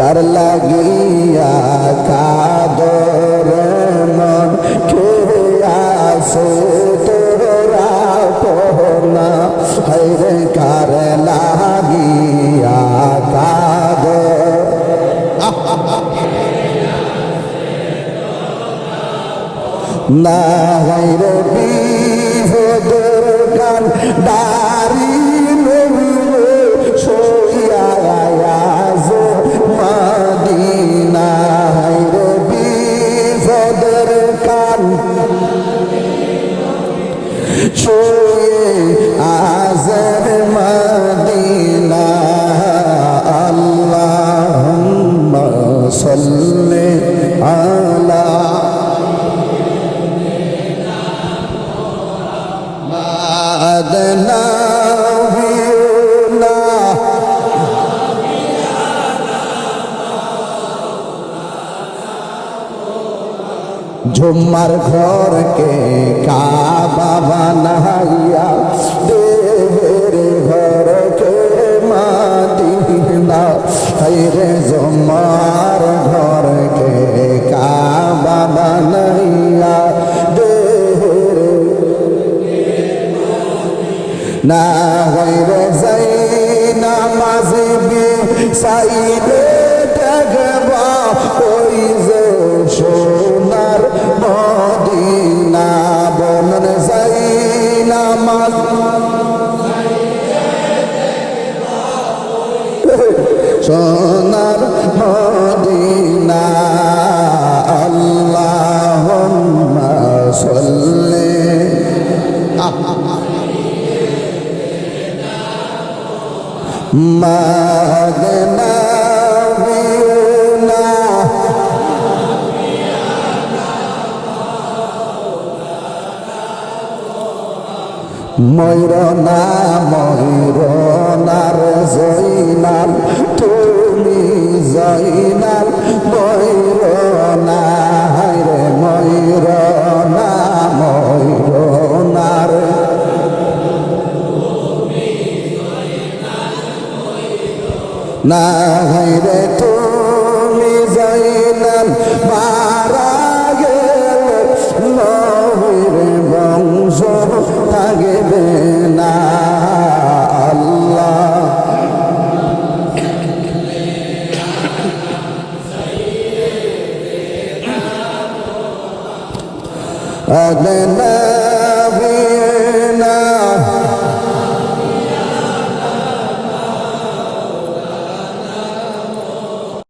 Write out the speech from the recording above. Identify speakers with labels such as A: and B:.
A: কার লাগিয়া কাদর মন? কে আসে তোরা পনা হাইরে কার লাগিয়া কাদর? না হাইরে বিভদর ঝুম্মার ঘরকে কাবা বানাইয়া দেহের ঘরকে মাদিনা হাইরে জমার না হইরে যাই নামাজে বি সাইলে দেখবা ওই যে সোনার মদিনা বনন যাই নামাজ। সোনার মদিনা, আল্লাহুম্মা সাল্লি। মাদনা বিউলা ময়ূরনা ময়ূরনার জৈনাল তুমি জৈনাল। না রে তুমি জৈনাল মারা গেল নহিরে বংশ থাকবে না আল্লাহ أدنى